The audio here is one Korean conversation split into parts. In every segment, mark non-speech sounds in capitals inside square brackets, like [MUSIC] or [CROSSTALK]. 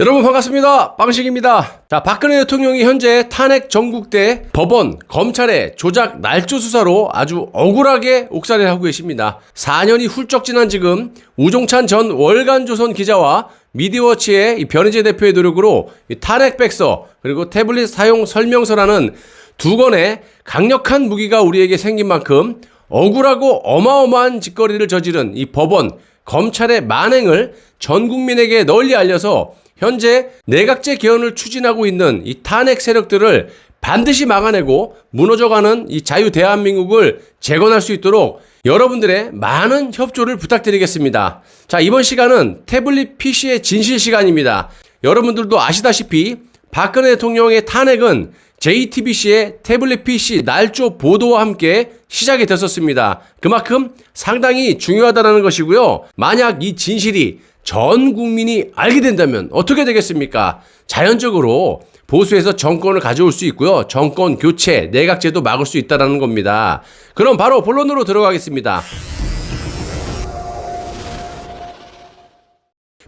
여러분 반갑습니다. 빵식입니다. 자, 박근혜 대통령이 현재 탄핵 전국대 법원, 검찰의 조작 날조 수사로 아주 억울하게 옥살이를 하고 계십니다. 4년이 훌쩍 지난 지금 우종찬 전 월간조선 기자와 미디어워치의 이 변희재 대표의 노력으로 이 탄핵 백서 그리고 태블릿 사용 설명서라는 두 건의 강력한 무기가 우리에게 생긴 만큼 억울하고 어마어마한 짓거리를 저지른 이 법원, 검찰의 만행을 전 국민에게 널리 알려서 현재 내각제 개헌을 추진하고 있는 이 탄핵 세력들을 반드시 막아내고 무너져가는 이 자유 대한민국을 재건할 수 있도록 여러분들의 많은 협조를 부탁드리겠습니다. 자, 이번 시간은 태블릿 PC의 진실 시간입니다. 여러분들도 아시다시피 박근혜 대통령의 탄핵은 JTBC의 태블릿 PC 날조 보도와 함께 시작이 됐었습니다. 그만큼 상당히 중요하다는 것이고요. 만약 이 진실이 전 국민이 알게 된다면 어떻게 되겠습니까? 자연적으로 보수에서 정권을 가져올 수 있고요. 정권 교체, 내각제도 막을 수 있다는 겁니다. 그럼 바로 본론으로 들어가겠습니다.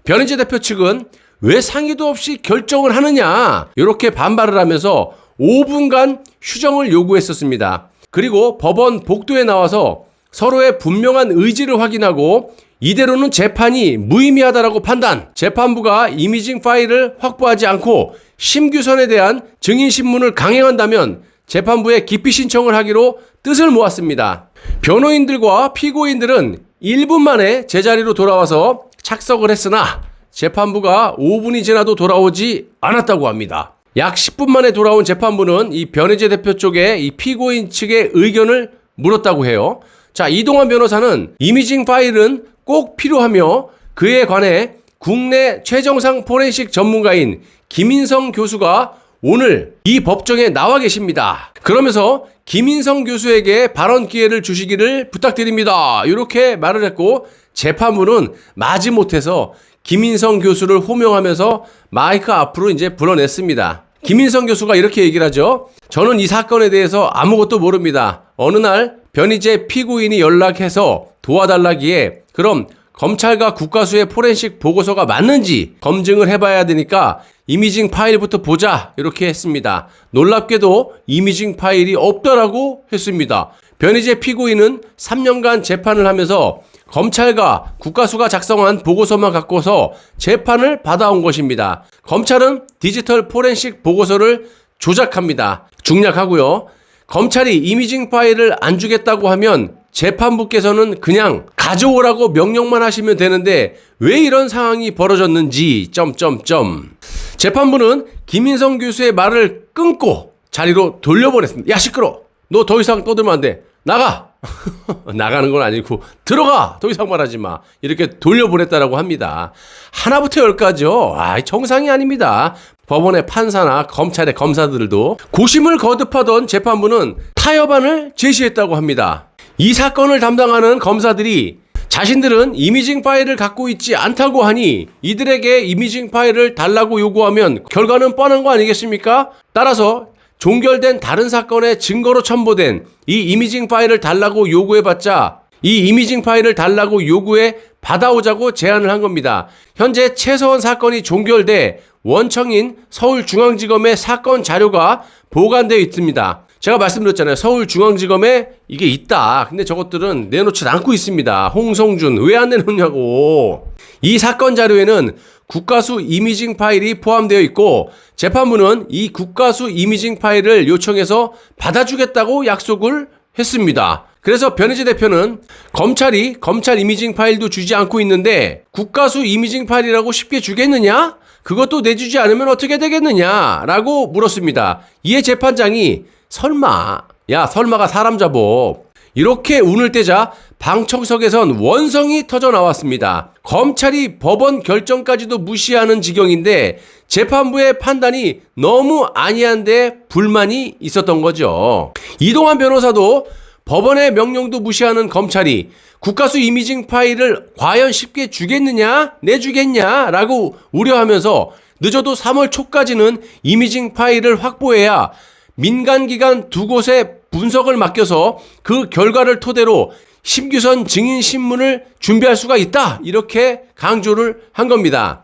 변희재 대표 측은 왜 상의도 없이 결정을 하느냐 이렇게 반발을 하면서 5분간 휴정을 요구했었습니다. 그리고 법원 복도에 나와서 서로의 분명한 의지를 확인하고 이대로는 재판이 무의미하다라고 판단. 재판부가 이미징 파일을 확보하지 않고 심규선에 대한 증인 신문을 강행한다면 재판부에 기피 신청을 하기로 뜻을 모았습니다. 변호인들과 피고인들은 1분 만에 제자리로 돌아와서 착석을 했으나 재판부가 5분이 지나도 돌아오지 않았다고 합니다. 약 10분 만에 돌아온 재판부는 이 변혜재 대표 쪽에 이 피고인 측의 의견을 물었다고 해요. 자, 이동환 변호사는 이미징 파일은 꼭 필요하며 그에 관해 국내 최정상 포렌식 전문가인 김인성 교수가 오늘 이 법정에 나와 계십니다. 그러면서 김인성 교수에게 발언 기회를 주시기를 부탁드립니다. 이렇게 말을 했고 재판부는 마지못해서 김인성 교수를 호명하면서 마이크 앞으로 이제 불어냈습니다. 김인성 교수가 이렇게 얘기를 하죠. 저는 이 사건에 대해서 아무것도 모릅니다. 어느 날 변희재 피고인이 연락해서 도와달라기에 그럼 검찰과 국가수의 포렌식 보고서가 맞는지 검증을 해봐야 되니까 이미징 파일부터 보자 이렇게 했습니다. 놀랍게도 이미징 파일이 없더라고 했습니다. 변희재 피고인은 3년간 재판을 하면서 검찰과 국가수가 작성한 보고서만 갖고서 재판을 받아온 것입니다. 검찰은 디지털 포렌식 보고서를 조작합니다. 중략하고요. 검찰이 이미징 파일을 안 주겠다고 하면 재판부께서는 그냥 가져오라고 명령만 하시면 되는데 왜 이런 상황이 벌어졌는지 점점점 재판부는 김인성 교수의 말을 끊고 자리로 돌려보냈습니다. 야 시끄러. 너 더 이상 떠들면 안 돼. 나가. [LAUGHS] 나가는 건 아니고 들어가. 더 이상 말하지 마. 이렇게 돌려보냈다라고 합니다. 하나부터 열까지요. 아, 정상이 아닙니다. 법원의 판사나 검찰의 검사들도 고심을 거듭하던 재판부는 타협안을 제시했다고 합니다. 이 사건을 담당하는 검사들이 자신들은 이미징 파일을 갖고 있지 않다고 하니 이들에게 이미징 파일을 달라고 요구하면 결과는 뻔한 거 아니겠습니까? 따라서 종결된 다른 사건의 증거로 첨부된 이 이미징 파일을 달라고 요구해봤자 이 이미징 파일을 달라고 요구해 받아오자고 제안을 한 겁니다. 현재 최서원 사건이 종결돼 원청인 서울중앙지검의 사건 자료가 보관되어 있습니다. 제가 말씀드렸잖아요. 서울중앙지검에 이게 있다. 근데 저것들은 내놓지 않고 있습니다. 홍성준 왜 안 내놓냐고. 이 사건 자료에는 국가수 이미징 파일이 포함되어 있고 재판부는 이 국가수 이미징 파일을 요청해서 받아주겠다고 약속을 했습니다. 그래서 변희재 대표는 검찰이 검찰 이미징 파일도 주지 않고 있는데 국가수 이미징 파일이라고 쉽게 주겠느냐? 그것도 내주지 않으면 어떻게 되겠느냐? 라고 물었습니다. 이에 재판장이 설마, 야, 설마가 사람 잡어. 이렇게 운을 떼자 방청석에선 원성이 터져 나왔습니다. 검찰이 법원 결정까지도 무시하는 지경인데 재판부의 판단이 너무 아니한데 불만이 있었던 거죠. 이동환 변호사도 법원의 명령도 무시하는 검찰이 국가수 이미징 파일을 과연 쉽게 주겠느냐, 내주겠냐, 라고 우려하면서 늦어도 3월 초까지는 이미징 파일을 확보해야 민간기관 두 곳에 분석을 맡겨서 그 결과를 토대로 심규선 증인 신문을 준비할 수가 있다. 이렇게 강조를 한 겁니다.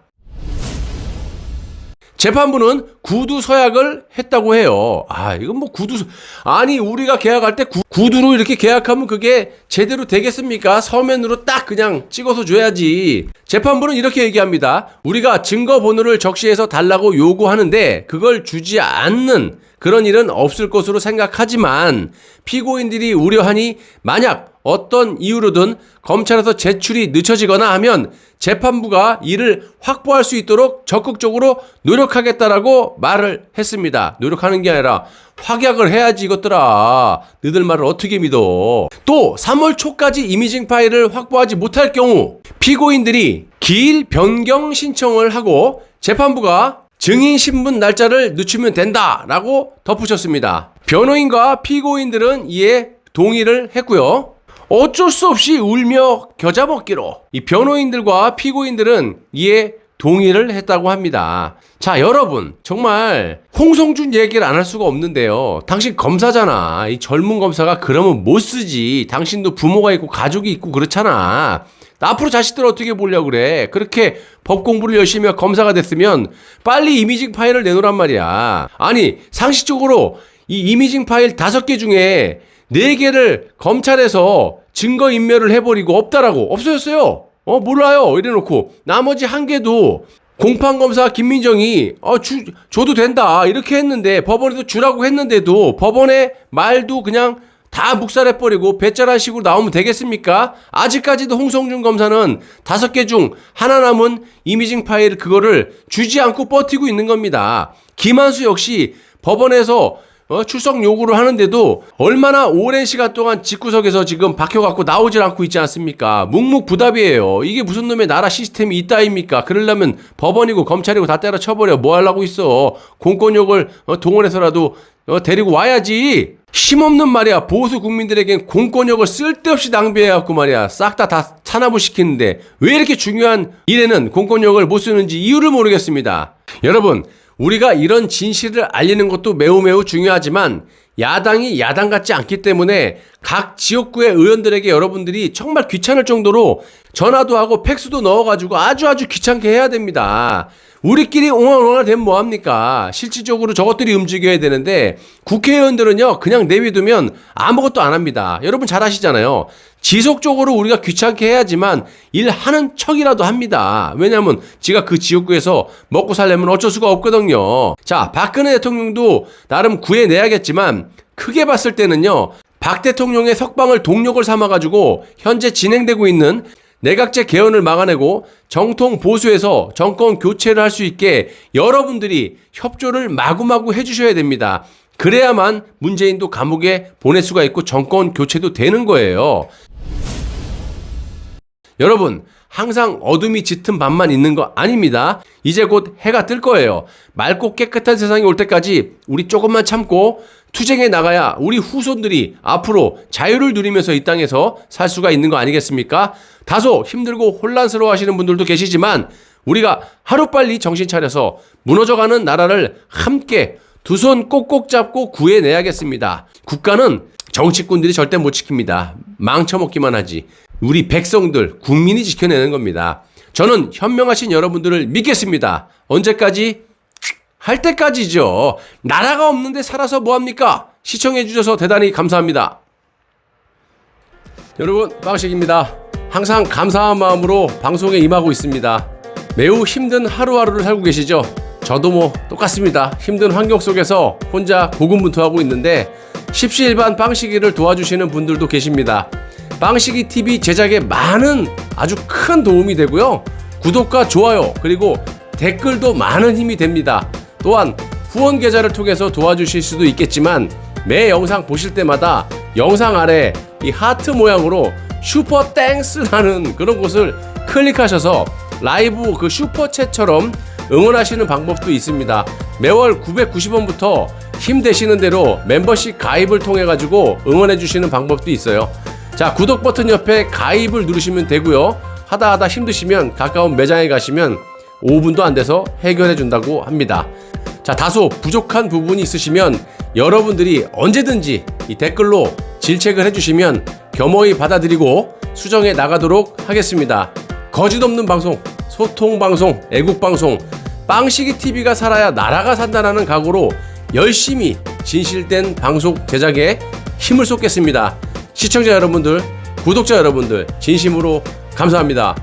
재판부는 구두 서약을 했다고 해요. 아, 이건 뭐 구두, 서- 아니, 우리가 계약할 때 구, 구두로 이렇게 계약하면 그게 제대로 되겠습니까? 서면으로 딱 그냥 찍어서 줘야지. 재판부는 이렇게 얘기합니다. 우리가 증거 번호를 적시해서 달라고 요구하는데 그걸 주지 않는 그런 일은 없을 것으로 생각하지만 피고인들이 우려하니 만약 어떤 이유로든 검찰에서 제출이 늦춰지거나 하면 재판부가 이를 확보할 수 있도록 적극적으로 노력하겠다라고 말을 했습니다. 노력하는 게 아니라 확약을 해야지 이것들아. 너들 말을 어떻게 믿어. 또 3월 초까지 이미징 파일을 확보하지 못할 경우 피고인들이 기일 변경 신청을 하고 재판부가 증인 신분 날짜를 늦추면 된다라고 덧붙였습니다. 변호인과 피고인들은 이에 동의를 했고요. 어쩔 수 없이 울며 겨자 먹기로 이 변호인들과 피고인들은 이에 동의를 했다고 합니다. 자, 여러분, 정말 홍성준 얘기를 안 할 수가 없는데요. 당신 검사잖아. 이 젊은 검사가 그러면 못 쓰지. 당신도 부모가 있고 가족이 있고 그렇잖아. 앞으로 자식들 어떻게 보려고 그래? 그렇게 법 공부를 열심히 하고 검사가 됐으면 빨리 이미징 파일을 내놓으란 말이야. 아니, 상식적으로 이 이미징 파일 다섯 개 중에 네 개를 검찰에서 증거 인멸을 해버리고 없다라고 없어졌어요. 어 몰라요. 이래놓고 나머지 한 개도 공판 검사 김민정이 어 주, 줘도 된다 이렇게 했는데 법원에서 주라고 했는데도 법원의 말도 그냥 다 묵살해버리고 배짜란 식으로 나오면 되겠습니까? 아직까지도 홍성준 검사는 다섯 개 중 하나 남은 이미징 파일 그거를 주지 않고 버티고 있는 겁니다. 김한수 역시 법원에서 어, 출석 요구를 하는데도 얼마나 오랜 시간 동안 집구석에서 지금 박혀갖고 나오질 않고 있지 않습니까? 묵묵부답이에요. 이게 무슨 놈의 나라 시스템이 있다입니까? 그러려면 법원이고 검찰이고 다 때려 쳐버려. 뭐 하려고 있어? 공권력을 어, 동원해서라도 어, 데리고 와야지. 힘없는 말이야. 보수 국민들에겐 공권력을 쓸데없이 낭비해갖고 말이야. 싹 다다 탄압을 시키는데 왜 이렇게 중요한 일에는 공권력을 못 쓰는지 이유를 모르겠습니다. 여러분, 우리가 이런 진실을 알리는 것도 매우 매우 중요하지만 야당이 야당 같지 않기 때문에 각 지역구의 의원들에게 여러분들이 정말 귀찮을 정도로 전화도 하고 팩스도 넣어가지고 아주 아주 귀찮게 해야 됩니다. 우리끼리 옹알옹알 되면 뭐합니까? 실질적으로 저것들이 움직여야 되는데 국회의원들은요 그냥 내비두면 아무것도 안 합니다. 여러분 잘 아시잖아요. 지속적으로 우리가 귀찮게 해야지만 일하는 척이라도 합니다. 왜냐하면 지가 그 지역구에서 먹고 살려면 어쩔 수가 없거든요. 자 박근혜 대통령도 나름 구해내야겠지만 크게 봤을 때는요 박 대통령의 석방을 동력을 삼아가지고 현재 진행되고 있는 내각제 개헌을 막아내고 정통 보수에서 정권 교체를 할 수 있게 여러분들이 협조를 마구마구 해주셔야 됩니다. 그래야만 문재인도 감옥에 보낼 수가 있고 정권 교체도 되는 거예요. 여러분, 항상 어둠이 짙은 밤만 있는 거 아닙니다. 이제 곧 해가 뜰 거예요. 맑고 깨끗한 세상이 올 때까지 우리 조금만 참고 투쟁에 나가야 우리 후손들이 앞으로 자유를 누리면서 이 땅에서 살 수가 있는 거 아니겠습니까? 다소 힘들고 혼란스러워 하시는 분들도 계시지만 우리가 하루빨리 정신 차려서 무너져가는 나라를 함께 두 손 꼭꼭 잡고 구해내야겠습니다. 국가는 정치꾼들이 절대 못 지킵니다. 망쳐먹기만 하지. 우리 백성들, 국민이 지켜내는 겁니다. 저는 현명하신 여러분들을 믿겠습니다. 언제까지? 할 때까지죠. 나라가 없는데 살아서 뭐합니까? 시청해주셔서 대단히 감사합니다. 여러분, 빵식입니다. 항상 감사한 마음으로 방송에 임하고 있습니다. 매우 힘든 하루하루를 살고 계시죠? 저도 뭐 똑같습니다. 힘든 환경 속에서 혼자 고군분투하고 있는데 십시일반 빵식이를 도와주시는 분들도 계십니다. 빵식이 TV 제작에 많은 아주 큰 도움이 되고요. 구독과 좋아요 그리고 댓글도 많은 힘이 됩니다. 또한 후원 계좌를 통해서 도와주실 수도 있겠지만 매 영상 보실 때마다 영상 아래 이 하트 모양으로 슈퍼 땡스라는 그런 곳을 클릭하셔서 라이브 그 슈퍼챗처럼 응원하시는 방법도 있습니다. 매월 990원부터 힘 되시는 대로 멤버십 가입을 통해 가지고 응원해 주시는 방법도 있어요. 자, 구독 버튼 옆에 가입을 누르시면 되고요. 하다 하다 힘드시면 가까운 매장에 가시면 5분도 안 돼서 해결해 준다고 합니다. 자, 다소 부족한 부분이 있으시면 여러분들이 언제든지 이 댓글로 질책을 해주시면 겸허히 받아들이고 수정해 나가도록 하겠습니다. 거짓 없는 방송, 소통 방송, 애국 방송, 빵시기 TV가 살아야 나라가 산다라는 각오로 열심히 진실된 방송 제작에 힘을 쏟겠습니다. 시청자 여러분들, 구독자 여러분들 진심으로 감사합니다.